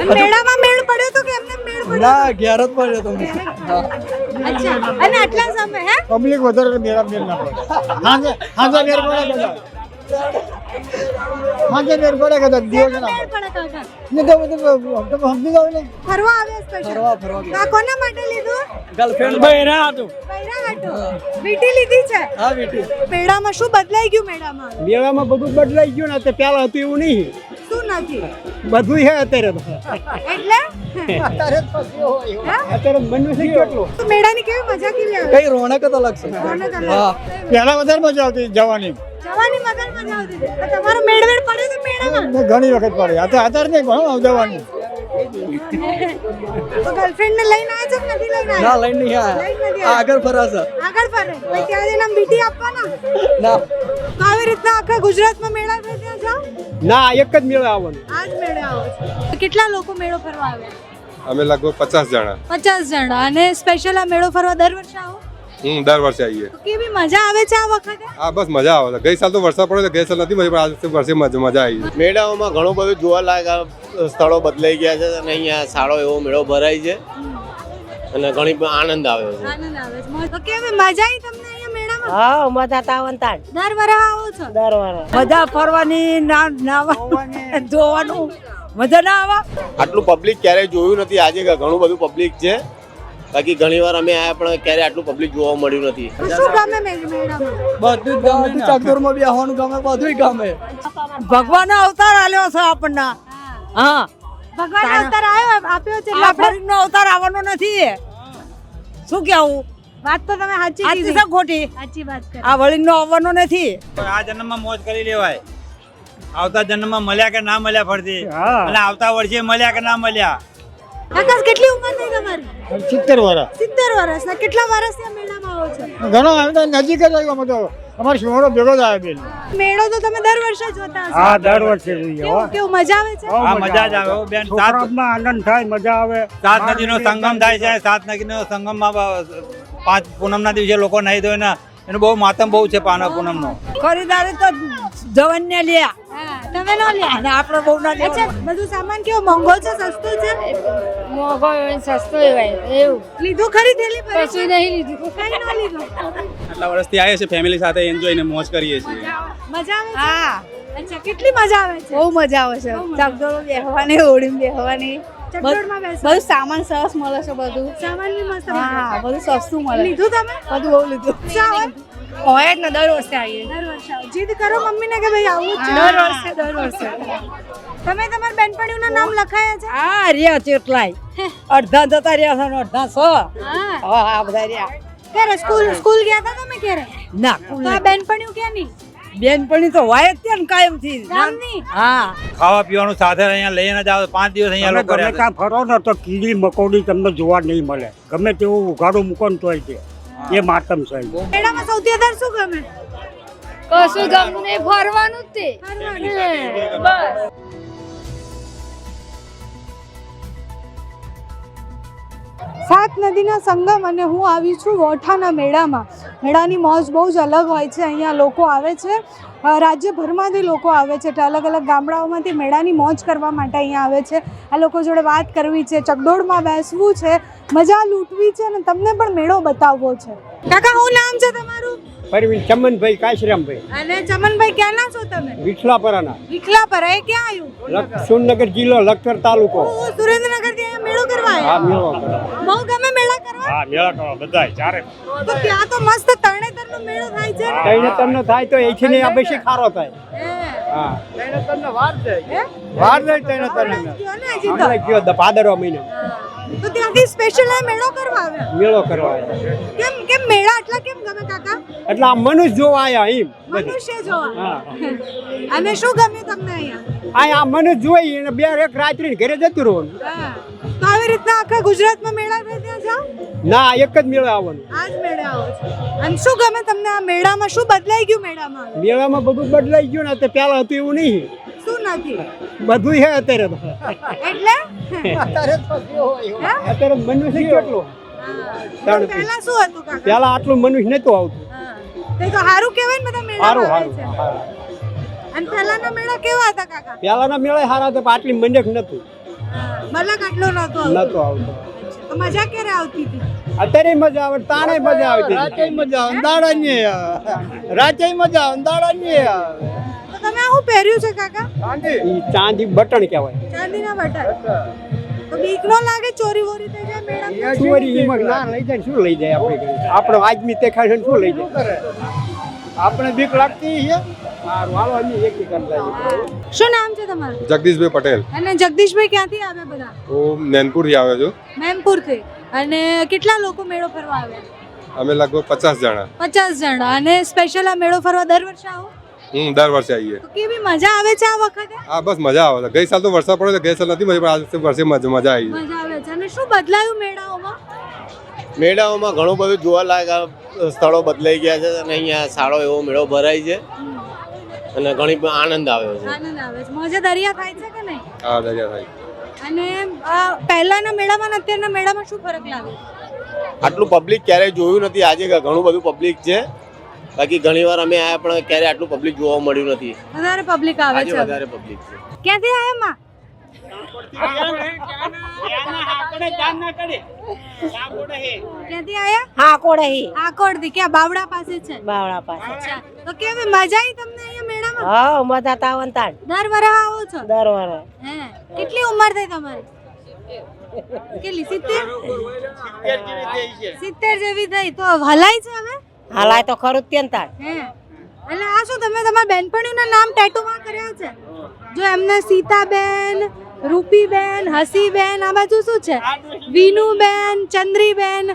અને મેળામાં મેળ પડ્યો તો કે એમને મેળ પડ્યો ના ઘેર જ પડ્યો તમે અચ્છા અને આટલા સમય હે? પબ્લિક વધારે મેળા મેળ ના પડે. હાજે હાજે મેળ પડે કદાચ. હાજે મેળ પડે કદાચ દિવસ ના મેળ પડે કાકા ને તો બધું તમે સમજી જાવ ને. ફરવા આવ્યા સ્પેશિયલ ફરવા ફરવા આ કોના માટે લીધું? ગર્લફ્રેન્ડ બહેરા હતું. બૈરા હાટુ વીટી લીધી છે? હા બેટી મેળામાં શું બદલાઈ ગયું મેળામાં? મેળામાં બધું બદલાઈ ગયું ને તે પહેલા હતું એવું નહીં. નથી. બધું છે અત્યારે તો. એટલે? અત્યારે હા? અત્યારે મનુષ્ય કેટલું? મેળાની કેવી મજા કેવી આવે? કઈ રોનક તો છે. અલગ. હા. પહેલા વધારે મજા આવતી જવાની. જવાની મગર મજા આવતી તમારો મેળવેડ પડે તો મેળામાં? ઘણી વખત પડે અત્યારે અત્યારે નહીં ઘણું જવાની. તો ગર્લફ્રેન્ડ ને લઈને આવ્યા છો કે નથી લઈને ના લઈને નહીં લઈને આયા નથી આ આગળ આગળ ફરે? પછી ત્યાં જઈને બીટી આપવાના? ના. તો આવી રીતના આખા ગુજરાતમાં ના એક જ મેળો આવવાનું. આજ મેળે આવો કેટલા લોકો મેળો ફરવા આવે અમે લગભગ પચાસ જણા. પચાસ જણા. અને સ્પેશિયલ આ મેળો ફરવા દર વર્ષે આવો? હમ દર વર્ષે આવીએ. કેવી મજા આવે છે આ વખતે? હા બસ મજા આવે છે. ગઈ સાલ તો વરસાદ પડ્યો તો ગઈ સાલ નથી મજા પણ આ વર્ષે મજા મજા આવી મેળાઓમાં ઘણું બધું જોવાલાયક સ્થળો બદલાઈ ગયા છે અને અહીંયા સારો એવો મેળો ભરાય છે. અને ઘણી આનંદ આવે છે. આનંદ આવે છે. કેવી મજા આવી તમને? હા મજા તાવન તાણ. દર વરસ આવો છો? દર વાર મજા ફરવાની ના નાવા જોવાનું. મજા ના આવા? આટલું પબ્લિક ક્યારેય જોયું નથી. આજે ઘણું બધું પબ્લિક છે. બાકી ઘણી વાર અમે આયા પણ ક્યારે આટલું પબ્લિક જોવા મળ્યું નથી. શું ગમે બધું જ ગમે ચકદોરમાં બેહવાનું ગમે બધું ગમે. ભગવાન અવતાર આલ્યો છે આપણને. હા. ભગવાન અવતાર આવ્યો આપ્યો છે એટલે અવતાર આવવાનો નથી શું કેવું? વાત તો તમે સાચી સાચી છે ખોટી. સાચી વાત કરી. આ વળીનો આવવાનો નથી. આ જન્મમાં મોજ કરી લેવાય. આવતા જન્મમાં મળ્યા કે ના મળ્યા ફરતી અને આવતા વર્ષે મળ્યા કે ના મળ્યા? આકાશ કેટલી ઉંમર થઈ તમારી? સિત્તેર વર્ષ સિત્તેર વર્ષના કેટલા વર્ષથી મેળામાં આવો છો? ઘણો તો નજીક જ આવ્યો અમે તો. અમારો શિવાળો ભેગો જ આવે બેન. મેળો તો તમે દર વર્ષે જોતા હશો. હા દર વર્ષે જોઈએ કેવું કેવું મજા આવે છે? હા મજા જ આવે બેન. સાત આનંદ થાય મજા આવે. સાત નદીનો સંગમ થાય છે સાત નદીનો સંગમમાં પાંચ પૂનમના દિવસે લોકો નહીં ધોય ને એનું બહુ માતમ બહુ છે પાના પૂનમનો. ખરીદારી તો જવાન ને લ્યા તમે ન લ્યા. અને આપણે બહુ ના લ્યા બધું સામાન કેવો? મોંઘો છે સસ્તો છે? મોઘો સસ્તો એવાય એવું. લીધું ખરીદેલી કશું નહીં લીધું. કઈ ન લીધું? આટલા વર્ષથી આવીએ છે ફેમિલી સાથે એન્જોય ને મોજ કરીએ છીએ. મજા આવે? હા. અચ્છા કેટલી મજા આવે છે? બહુ મજા આવે છે. ચાકડોળો બેહવાની હોળી બેહવાની. બધું સામાન સરસ મળે છે બધું. સામાન બી મસ્ત હા બધું સસ્તું મળે. લીધું તમે? બધું બહુ લીધું. શા હોય? જ ને દર વર્ષે આવીએ. દર વર્ષે જીદ કરો મમ્મીને કે ભાઈ આવું જ છે? દર વર્ષે દર વર્ષે. તમે તમારા બેનપણીઓના નામ લખાયા છે? હા રહ્યા ચેટલાય અડધા જતા રહ્યા છે અડધા સો. હા. બધા રહ્યા. ક્યારે? સ્કૂલ સ્કૂલ ગયા હતા તમે ક્યારે? ના બેનપણીઓ ક્યાં નહીં. બેનપણી તો વાય જ ત્યાં કાયમથી ગામની? હા. ખાવા પીવાનું સાથે અહીંયા લઈને જાવ પાંચ દિવસ અહીંયા લોકો ગમે ત્યાં ફરો ને તો કીડી મકોડી તમને જોવા નહીં મળે. ગમે તેવું ઉઘાડું મૂકો ને તોય છે એ માતમ છે. મેળામાં સૌથી વધારે શું ગમે? કશું ગમતું નહીં ફરવાનું જ તે. બસ. સાત નદીના સંગમ અને હું આવી છું વોઠાના મેળામાં. મેળાની મોજ બહુ જ અલગ હોય છે. અહીંયા લોકો આવે છે. રાજ્યભરમાંથી લોકો આવે છે. એટલે અલગ અલગ ગામડાઓમાંથી મેળાની મોજ કરવા માટે અહીંયા આવે છે. આ લોકો જોડે વાત કરવી છે. ચકડોળમાં બેસવું છે. મજા લૂંટવી છે અને તમને પણ મેળો બતાવવો છે. કાકા શું નામ છે તમારું? પરવીન ચમનભાઈ કાશરામભાઈ. અને ચમનભાઈ ક્યાંના છો તમે? વિઠલાપરાના. વિઠલાપરા. એ ક્યાં આવ્યું? સુરનગર જિલ્લો લખતર તાલુકો. સુરેન્દ્રનગર અહીંયા મેળો કરવા હા મેળો બહુ ગમે મેળા કરવા? હા મેળા કરવા બધા ચારે. તો ત્યાં તો મસ્ત તરણેતરનો મેળો થાય છે ને? તઈને તમને થાય તો એથી ને. આ ખારો થાય. હે. હા. હે? વાર જાય તઈને તને ગયો ને હજી તો. ગયો દ- મહિનો. તો ત્યાંથી સ્પેશિયલ આ મેળો કરવા આવ્યા? મેળો કરવા આવ્યા. કેમ કેમ મેળા આટલા કેમ ગમે કાકા? એટલે આ મનુષ્ય જોવા આવ્યા એમ. મનુષ્ય જોવા. અને શું ગમ્યું તમને અહીંયા? આ આ મનુષ્ય જોઈ અને બે એક રાત્રિ ઘરે જતું રહો. તો આવી રીતના આખા ગુજરાતમાં મેળા થાય ત્યાં જાઓ? ના એક જ મેળો આવવાનું. આ જ મેળે આવો છો. અને શું ગમે તમને આ મેળામાં? શું બદલાઈ ગયું મેળામાં? મેળામાં બધું બદલાઈ ગયું ને તે પહેલા હતું એવું નહીં. શું નથી બધું છે અત્યારે તો. એટલે? અત્યારે અત્યારે મનુષ્ય કેટલું? તો પહેલા શું હતું કાકા? પહેલા આટલું મનુષ્ય નતું આવતું. હા. તે તો સારું કહેવાય ને બધા સારું મેળામાં સારું છે. અને પહેલાના મેળા કેવા હતા કાકા? પહેલાના મેળા સારા હતા પણ આટલી મંડક નતું મલક આટલો નતો નતો આવતો. તો મજા ક્યારે આવતી હતી? અત્યારે મજા આવે તાણે મજા આવતી રાતે મજા આવે દાડા ને રાતે મજા આવે દાડા ને તો તમે આવું પહેર્યું છે કાકા? ચાંદી. ચાંદી બટન કહેવાય. ચાંદીના બટન તો બીક નો લાગે ચોરી વોરી થઈ જાય મેડમ ચોરી હિંમત ના લઈ જાય શું લઈ જાય આપણે આપણો આદમી દેખાય છે શું લઈ જાય? આપણે બીક લાગતી છે. શું નામ છે તમારું? જગદીશભાઈ પટેલ. અને જગદીશભાઈ ક્યાંથી આવે બધા? હું નૈનપુરથી આવ્યો છું. મેમપુરથી અને કેટલા લોકો મેળો ફરવા આવ્યા? અમે લગભગ પચાસ જણા. પચાસ જણા. અને સ્પેશિયલ આ મેળો ફરવા દર વર્ષે આવો? હું દર વર્ષે આવીએ. કેવી મજા આવે છે આ વખતે? હા બસ મજા આવે છે. ગઈ સાલ તો વરસાદ પડ્યો તો ગઈ સાલ નથી મજા પણ આ વર્ષે મજા મજા આવી મજા આવે છે. અને શું બદલાયું મેળાઓમાં? મેળાઓમાં ઘણું બધું જોવાલાયક સ્થળો બદલાઈ ગયા છે અને અહીંયા સારો એવો મેળો ભરાય છે. અને ઘણી આનંદ આવ્યો છે. આનંદ આવે છે. મોજે દરિયા થાય છે કે નહીં? હા દરિયા થાય. અને આ પહેલાના મેળામાં અત્યારના મેળામાં શું ફરક લાગે? આટલું પબ્લિક ક્યારેય જોયું નથી. આજે ઘણું બધું પબ્લિક છે. બાકી ઘણીવાર અમે આયા પણ ક્યારેય આટલું પબ્લિક જોવા મળ્યું નથી. વધારે પબ્લિક આવે છે વધારે પબ્લિક છે. ક્યાંથી આયા માં? ક્યાંથી આયા? ક્યાં? બાવડા પાસે છે? બાવળા પાસે. તો કેવી મજા આવી તમને અહીંયા મેળામાં? હા મજા તાવન તાણ. દર વરસ આવો છો? દર વરે હે. કેટલી ઉંમર થઈ તમારી? કેટલી? સિત્તેર? સિત્તેર જેવી થઈ. તો હલાય છે હવે? હાલાય તો ખરું જ તે ને હે. એટલે આ શું તમે તમારા બહેનપણીના નામ ટેટુમાં કર્યા છે? જો એમને સીતાબેન રૂપીબેન હસીબેન આ બાજુ શું છે? વિનુબેન ચંદ્રીબેન.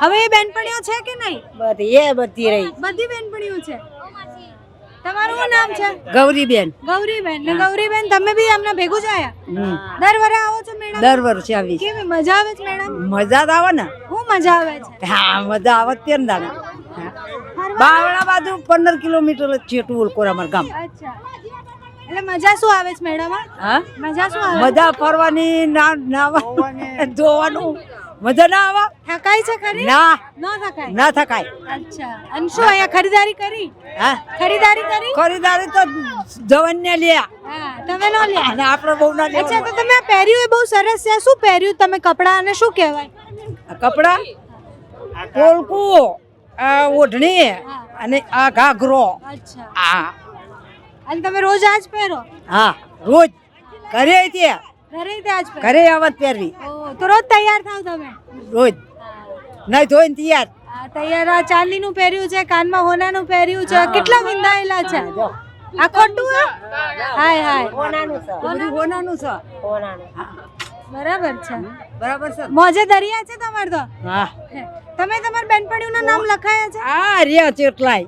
હવે એ બેનપણીઓ છે કે નહીં? બધી એ બધી રહી. બધી બેનપણીઓ છે? તમારું નામ છે? ગૌરીબેન. ગૌરીબેન. ને ગૌરીબેન તમે બી અમને ભેગું જ આયા? દર વરે આવો છો મેડમ દર વર્ષે આવી કેવી મજા આવે છે મેડમ મજા જ આવે ને? હું મજા આવે છે? હા મજા આવે તે ને તાણ બાવળા બાજુ પંદર કિલોમીટર જ છે ટુલકોર અમાર ગામ. એટલે મજા શું આવે છે મેડમ હા? મજા શું આવે? મજા ફરવાની ના નાવાની જોવાનું મજા ના આવે? થકાય છે ખરી? ના. ના થકાય? ના થકાય. અચ્છા. અને શું અહીંયા ખરીદારી કરી? હા? ખરીદારી કરી? ખરીદારી તો જવાન લ્યા. હા તમે ન લ્યા? અને આપણે બહુ ના અચ્છા તો તમે પહેર્યું એ બહુ સરસ છે. શું પહેર્યું? તમે કપડાં અને શું કહેવાય? કપડા? પોલકું આ ઓઢણી અને આ ઘાઘરો. અચ્છા. હા અને તમે રોજ આજ પહેરો? હા રોજ. ઘરે તે ઘરે ઘરે આવત પહેરવી. તો રોજ તૈયાર થાવ તમે? રોજ. નહીં ધોઈને તૈયાર. તૈયાર. આ ચાંદીનું પહેર્યું છે કાનમાં હોનાનું પહેર્યું છે. કેટલા વિંધાયેલા છે? આ ખોટું હાય હાય. હોનાનું છે. હોનાનું? છે. બરાબર છે. બરાબર છે. મોજે દરિયા છે તમારે તો? હા. તમે તમારા બેનપણીઓના નામ લખાયા છે? આ રહ્યા ચેટલાય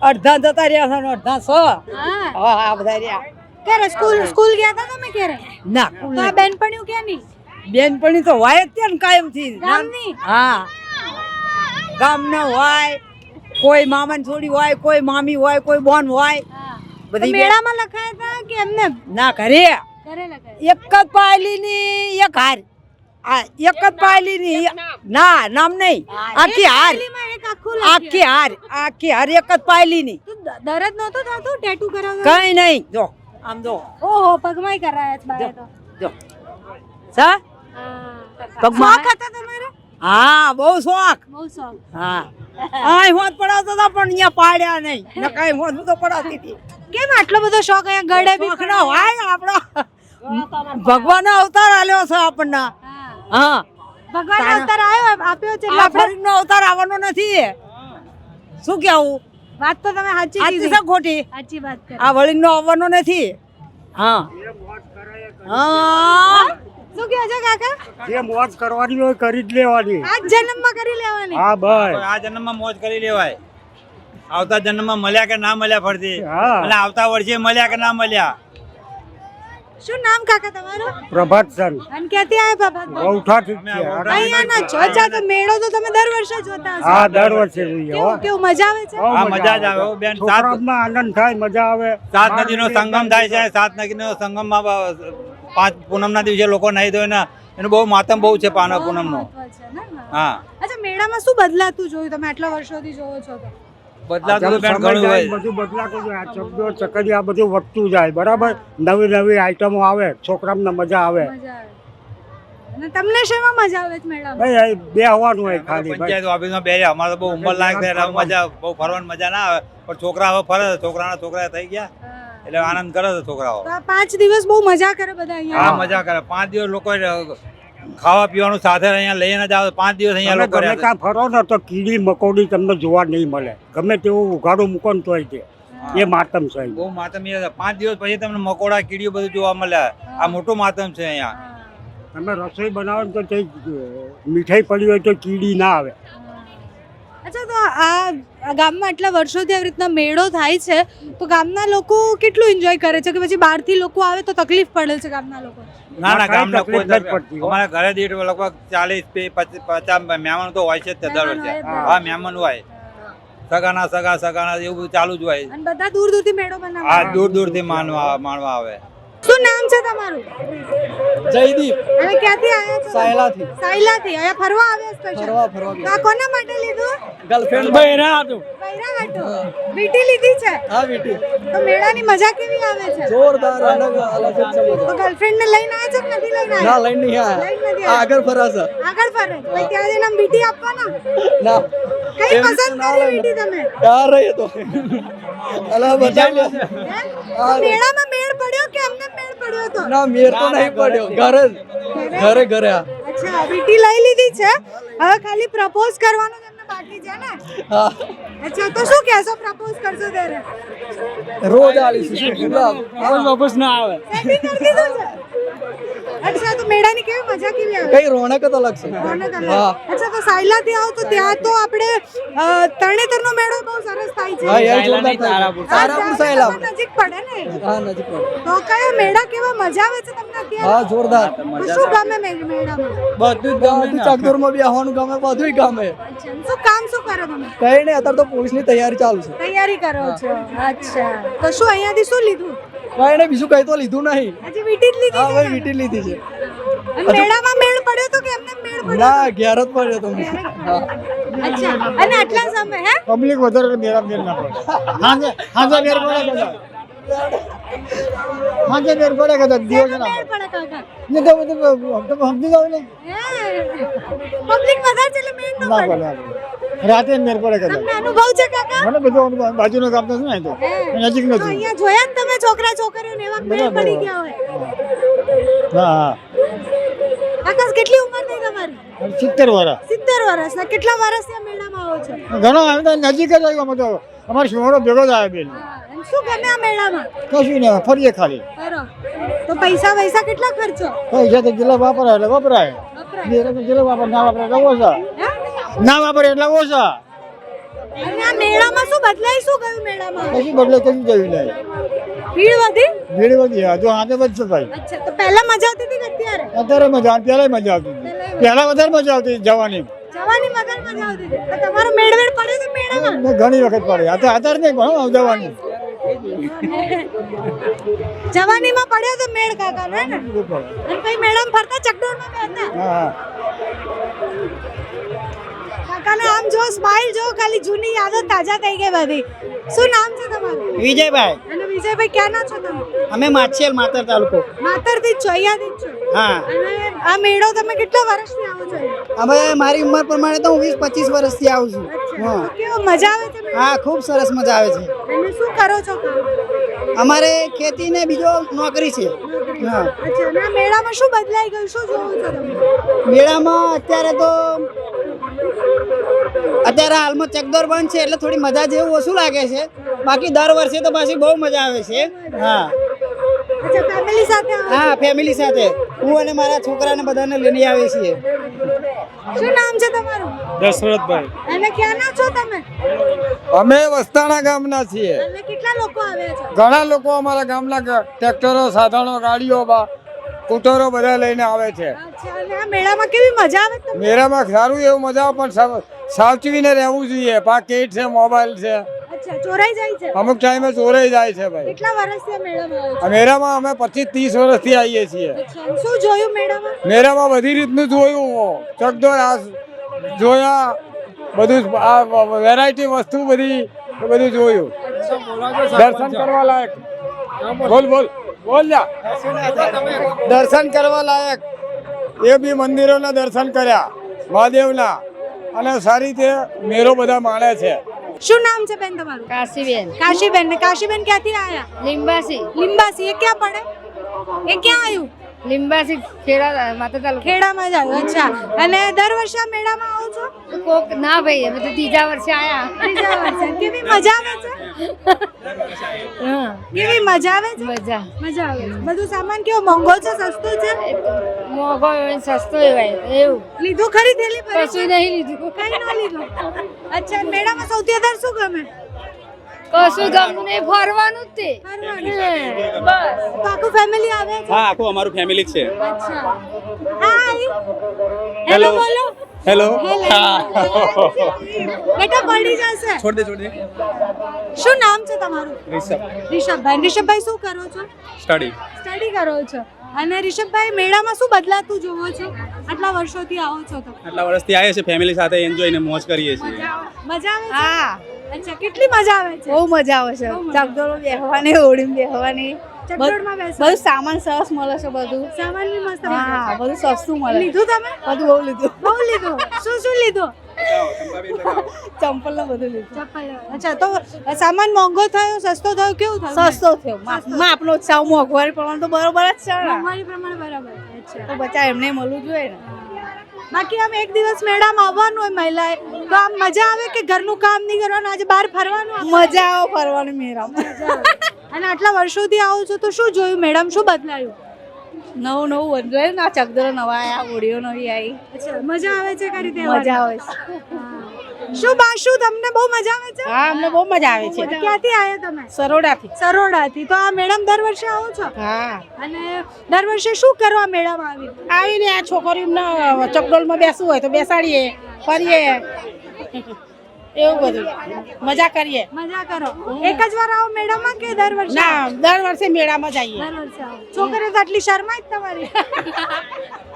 અડધા જતા રહ્યા છે અડધા સો. હા. હા બધા રહ્યા. ક્યારે સ્કૂલ સ્કૂલ ગયા હતા તમે ક્યારે? ના તો આ બેનપણીઓ ક્યાં ની બેનપણી તો હોય જ ત્યાં કાયમથી. ગામની? હા. ગામના હોય કોઈ મામાન છોડી હોય કોઈ મામી હોય કોઈ બોન હોય. બધી મેળામાં લખાયા હતા કે એમને? ના ઘરે. એક જ પાયલી ની એક હાર. આ એક જ પાયલી ની નામ નહીં. આખી હાર. આખું હાર આખી હાર એક જ પાયલી ની દરદ નહોતો થતો ટેટુ કરાવ કઈ નહીં. જો આમ જો. ઓહો પગમાં કરાયા છે બાએ તો જો. સા? પગમાં? ખાતા તમારે? હા બહુ શોખ. બહુ શોખ. હા. આય હોત પડાવતા હતા પણ અહીંયા પાડ્યા નહીં. ન કઈ હોત તો પડાવતી હતી. કેમ આટલો બધો શોખ અહીંયા ગળે બી ના આપણો. ભગવાન અવતાર આલ્યો છે આપણને. હા. હા. ભગવાન અવતાર આવ્યો આપ્યો છે ફરીનો અવતાર આવવાનો નથી શું કેવું વાત તો તમે સાચી સાચી કીધી. છે ખોટી. સાચી વાત કરી. આ વળીનો આવવાનો નથી. હા. હા. શું કહે છે કાકા? જે મોજ કરવાની હોય કરી જ લેવાની. આ જન્મ જન્મમાં કરી લેવાની. હા ભાઈ આ જન્મમાં મોજ કરી લેવાય. આવતા જન્મમાં મળ્યા કે ના મળ્યા ફરતી અને આવતા વર્ષે મળ્યા કે ના મળ્યા? શું નામ કાકા તમારું? પ્રભાતસન અને ક્યાંથી આવ્યા પ્રભાત ગૌઠાથી જ છે. ગૌઠા- અહીંયા ના છો અચ્છા તો મેળો તો તમે દર વર્ષે જોતા હશો. હા દર વર્ષે જોઈએ હો. કેવું મજા આવે છે? હા, મજા જ આવે. હો, બેન. સાત- છોકરાઓમાં આનંદ થાય મજા આવે. સાત નદીનો સંગમ થાય છે. સાત નદીનો સંગમમાં માં પાંચ પૂનમના દિવસે લોકો નહીં ધોય ને એનું બહુ માતમ બહુ છે પાના પૂનમ પૂનમનો? હા. અચ્છા મેળામાં શું બદલાતું જોયું તમે? આટલા વર્ષોથી જોવો છો તો. બદલાતું બેન ઘણું જાય હોય. બધું બદલાતું જાય. આ ચકડો ચકડી આ બધું વધતું જાય બરાબર? નવી નવી આઈટમો આવે છોકરાઓને મજા આવે. અને તમને શેમાં મજા આવે છે મેળામાં ભાઈ બે આવવાનું હોય ખાલી પંચાયત ઓફિસમાં બે અમારે બહુ ઉંમર લાયક થાય મજા બહુ ફરવાની મજા ના આવે. પણ છોકરા હવે ફરે છે. છોકરાના છોકરા થઈ ગયા. એટલે આનંદ કરે છે છોકરાઓ. પાંચ દિવસ બહુ મજા કરે બધા હા મજા કરે. પાંચ દિવસ લોકો ખાવા પીવાનું સાથે અહીંયા લઈને જાવ પાંચ દિવસ અહીંયા લોકો ગમે. ત્યાં ફરો ને તો કીડી મકોડી તમને જોવા નહીં મળે. ગમે તેવું ઉઘાડું મૂકો ને તોય તે. એ માતમ છે બહુ માતમ એ છે. પાંચ દિવસ પછી તમને મકોડા કીડીઓ બધું જોવા મળે. આ મોટું માતમ છે અહીંયા. તમે રસોઈ બનાવો તો તે મીઠાઈ પડી હોય તો કીડી ના આવે. તો આ ગામમાં આટલા વર્ષોથી આવી રીતના મેળો થાય છે તો ગામના લોકો કેટલું એન્જોય કરે છે? કે પછી બહારથી લોકો આવે તો તકલીફ પડે છે ગામના લોકો? ના ના ગામના કોઈ પડતી અમારા ઘરે દીઠ લગભગ ચાલીસ પચાસ મહેમાન તો હોય છે દર મહેમાન વર્ષે. હા મહેમાન હોય. સગાના સગા સગાના એવું બધું ચાલુ જ હોય. અને બધા દૂર દૂરથી મેળો આ હા દૂર દૂરથી માનવા માણવા આવે. શું નામ છે તમારું? જયદીપ. અને ક્યાંથી આવ્યા છો સાયલાથી. સાયલાથી. અહીંયા ફરવા આવ્યા સ્પેશિયલ ફરવા, ફરવા આ કોના માટે લીધું? ગર્લફ્રેન્ડ બૈરા હતું. બૈરા હાટુ વીટી લીધી છે? હા બેટી તો મેળાની મજા કેવી આવે છે? જોરદાર અલગ અલગ જ છે તો ગર્લફ્રેન્ડ ને લઈને આવ્યા છો કે નથી લઈને ના લઈને નહીં આવ્યા. આગળ ફરાશે આગળ ફરે. પછી ત્યાં જઈને આમ વીટી આપવાના? ના. કઈ પસંદ કરી. વીટી તમે? યાર રહી તો. અલા બચાવી લે મેળામાં મેળ પડ્યો કે અમને મેળ પડ્યો તો ના મેળ તો નહીં પડ્યો. ઘરે ઘરે ઘરે આ. અચ્છા વીટી લઈ લીધી છે. હવે ખાલી પ્રપોઝ કરવાનું તમને બાકી છે ને? હા. અચ્છા તો શું કહેશો પ્રપોઝ કરશો ત્યારે? રોજ આલીશું શું ગુલાબ રોજ વાપસ ના આવે. સેટિંગ કરી દીધું છે? અચ્છા તો મેળાની કેવી મજા કેવી આવે? કઈ રોનક તો અલગ છે. રોનક અલગ. હા. અચ્છા તો સાયલાથી આવો તો ત્યાં તો આપણે તરણેતરનો મેળો બહુ સરસ થાય છે. હા યાર જોરદાર થાય તારાપુર. સાયલા નજીક પડે ને? હા નજીક પડે. તો કયો મેળા કેવા મજા આવે છે તમને અત્યારે? હા જોરદાર. શું ગમે મેળામાં? બધું જ ગમે ચકદોરમાં બી આવવાનું ગમે બધું ગમે. શું કામ શું કરો તમે? કઈ નહીં અત્યારે તો પોલીસની તૈયારી ચાલુ છે. તૈયારી કરો છો. અચ્છા તો શું અહીંયાથી શું લીધું? કઈ એને બીજું કઈ તો લીધું નહીં. હજી વીટી જ લીધી હા છે ભાઈ વીટી લીધી છે. મેળામાં મેળ પડ્યો તો કે એમને મેળ પડ્યો ના ઘેર જ પડ્યો તો હા. અચ્છા અને આટલા સમય હે? પબ્લિક વધારે મેળા મેળ ના પડે. હા હા મેળ પડે હાજે મેર પડે કદા દિવસ ના પડે કાકા ને તો બધું તમે જાવ ને પબ્લિક વધારે છે એટલે મેળ ના પડે પડે રાતે મેર પડે કદા તમને અનુભવ છે કાકા મને બધું અનુભવ બાજુનો ગામ તો શું તો નજીક તો અહીંયા જોયા ને તમે છોકરા છોકરીઓને એવા મેળ પડી ગયા હોય હા હા આકાશ કેટલી ઉંમર થઈ તમારી? સિત્તેર વાળા સિત્તેર કેટલા વર્ષથી આ મેળામાં આવો છો? ઘણો નજીક જ આવ્યો તો અમારો શિવાળો ભેગો જ આવે બેન. શું ગમે આ મેળામાં? કશું નહીં ફરીએ ખાલી. તો પૈસા પૈસા કેટલા ખર્ચો? પૈસા તો જેટલા વાપરાય એટલે વપરાય. જેટલા વાપરે ના વાપરે એટલે ઓછા. ના વાપરે એટલે ઓછા. મેળામાં શું બદલાય? શું ગયું મેળામાં? કશું બદલે કશું જયું નહીં. ભીડ વધી? ભીડ વધી હા, વધશે ભાઈ અચ્છા તો પહેલા મજા આવતી હતી અત્યારે? અત્યારે મજા પહેલા મજા આવતી હતી. પહેલા વધારે મજા આવતી જવાની. જવાની મગર મજા આવતી હતી. તમારો મેળવેડ પડ્યો તો મેળામાં? ઘણી વખત પડે અત્યારે અત્યારે નહીં ઘણું જવાની. જવાનીમાં પડ્યો તો મેળ કાકા ને? અને પછી મેડમ ફરતા ચકડોળમાં બી હતા. હા કાકાને આમ જો સ્માઈલ જો ખાલી જૂની યાદો તાજા થઈ ગઈ બધી. શું નામ છે તમારું? વિજયભાઈ. અને વિજયભાઈ ક્યાંના છો તમે? અમે માછેલ માતર તાલુકો. માતરથી જ છો અહીંયાથી જ છો? હા. આ મેળો તમે કેટલા વર્ષથી આવો છો? અમે મારી ઉંમર પ્રમાણે તો હું વીસ પચીસ વર્ષથી આવું છું. હા. કેવો મજા આવે છે હા ખૂબ સરસ મજા આવે છે. અને શું કરો છો? અમારે ખેતી ને બીજો નોકરી છે. હા. મેળામાં શું બદલાઈ ગયું? શું જોવું છો તમે? મેળામાં અત્યારે તો અત્યારે હાલમાં ચકદોર બંધ છે એટલે થોડી મજા જેવું ઓછું લાગે છે. બાકી દર વર્ષે તો પાછી બહુ મજા આવે છે. હા. ફેમિલી સાથે? હા ફેમિલી સાથે. હું અને મારા છોકરાને બધાને લઈને આવીએ છીએ. શું નામ છે તમારું? દશરથભાઈ. અને ક્યાંના છો તમે? અમે વસ્તાણા ગામના છીએ. અને કેટલા લોકો આવ્યા છે? ઘણા લોકો અમારા ગામના ટ્રેક્ટરો સાધનો ગાડીઓ બા સ્કૂટરો બધા લઈને આવે છે. મેળામાં કેવી મજા આવે મેળામાં સારું એવું મજા આવે પણ સાવ- સાવચવીને રહેવું જોઈએ. પાકીટ છે મોબાઈલ છે. અચ્છા ચોરાઈ જાય છે. અમુક ટાઈમે ચોરાઈ જાય છે ભાઈ. કેટલા વર્ષથી મેળામાં આવો મેળામાં અમે પચીસ ત્રીસ વર્ષથી આવીએ છીએ. શું જોયું મેળામાં? મેળામાં બધી રીતનું જોયું ચકડોર આ જોયા બધું જ આ વેરાયટી વસ્તુ બધી એ બધું જોયું. દર્શન કરવા લાયક. બોલ. બોલ બોલ જા દર્શન કરવા લાયક. એ બી મંદિરોના દર્શન કર્યા મહાદેવના. અને સારી રીતે મેળો બધા માણે છે. શું નામ છે બેન તમારું? કાશીબેન. કાશીબેન ને કાશીબેન ક્યાંથી આયા? લિંબાસી. લિંબાસી. એ ક્યાં પડે એ ક્યાં આવ્યું? લીંબાસી ખેડા માતા તાલુકા. ખેડામાં જ આવ્યું અચ્છા. અને દર વર્ષે આ મેળામાં આવો છો? કોક ના ભાઈ અમે તો ત્રીજા વર્ષે આયા. ત્રીજા વર્ષે. કેવી મજા આવે છે? કેવી મજા આવે છે? મજા. મજા આવે બધું સામાન કેવો? મોંઘો છે સસ્તો છે? મોંઘો સસ્તો હોય એવું. લીધું ખરી થેલી કશું નહીં લીધું. કઈ ન લીધું. અચ્છા મેળામાં સૌથી વધારે શું ગમે? કશું ગમતું નહીં ફરવાનું જ તે. બસ. તો આખું ફેમિલી આવે છે? હા આખું અમારું ફેમિલી છે. અચ્છા. હાય હેલો બોલો. હેલો બેટા પડી જશે. છોડ દે છોડ દે. શું નામ છે તમારું? રિષભ. રિષભભાઈ. રિષભભાઈ શું કરો છો? સ્ટડી સ્ટડી કરો છો. અને રિષભભાઈ મેળામાં શું બદલાતું જોવો છો? આટલા વર્ષોથી આવો છો તો. આટલા વર્ષથી આવીએ છીએ ફેમિલી સાથે એન્જોય ને મોજ કરીએ છીએ. મજા આવે? હા. અચ્છા કેટલી મજા આવે છે? બહુ મજા આવે છે. બહુ બેહવાની હોડીમાં બેહવાની. બધું સામાન સરસ મળે છે બધું. સામાન બી મસ્ત હા બધું સસ્તું મળે. લીધું તમે? બધું બહુ લીધું. બહુ લીધું? શું શું લીધું? ચંપલ ને બધું લીધું. ચંપલ. અચ્છા તો સામાન મોંઘો થયો સસ્તો થયો કેવું થયું? સસ્તો થયો. માપ- માપનો ઉત્સાહ મોંઘવારી પ્રમાણ તો બરોબર જ છે મોંઘવારી પ્રમાણે બરાબર અચ્છા. તો બચ્ચા એમને મળવું જોઈએ ને. બાકી આમ એક દિવસ મેળામાં આવવાનું હોય મહિલાએ તો આમ મજા આવે કે ઘરનું કામ નહીં કરવાનું? આજે બહાર ફરવાનું મજા આવે ફરવાની મેળામાં. અને આટલા વર્ષોથી આવું છું તો શું જોયું? મેડમ શું બદલાયું? નવું નવું બદલાયું ના ચકદરો નવા આયા ઓડિયો નવી આવી. મજા આવે છે કઈ રીતે મજા આવે છે. શું બાશુ તમને બહુ મજા આવે છે? હા અમને બહુ મજા આવે ક્યાંથી આવ્યા તમે? સરોડાથી. સરોડાથી. તો આ મેડમ દર વર્ષે આવો છો? હા. અને દર વર્ષે શું કરવા મેળામાં આવી આવીને આ છોકરીઓને ચકડોળમાં બેસવું હોય તો બેસાડીએ ફરીએ. એવું બધું. મજા કરીએ. મજા કરો. એક જ વાર આવો મેળામાં કે દર વર્ષે? ના દર વર્ષે મેળામાં જઈએ દર વર્ષે આવો. છોકરીઓ તો આટલી શરમાય જ તમારી.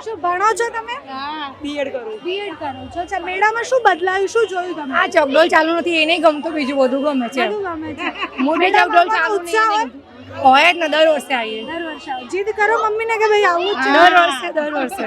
શું ભણો છો તમે? બીએડ કરો. બીએડ કરો છો. અચ્છા મેળામાં શું બદલાયું? શું જોયું તમે? આ ચકડોળ ચાલુ નથી એને ગમતું બીજું બધું ગમે છે. બધું ગમે છે. મોટી મેળામાં ચાલુ ઉત્સાહ હોય? હોય જ ને દર વર્ષે આવીએ. દર વર્ષે જીદ કરો મમ્મીને કે ભાઈ આવું જ દર વર્ષે દર વર્ષે.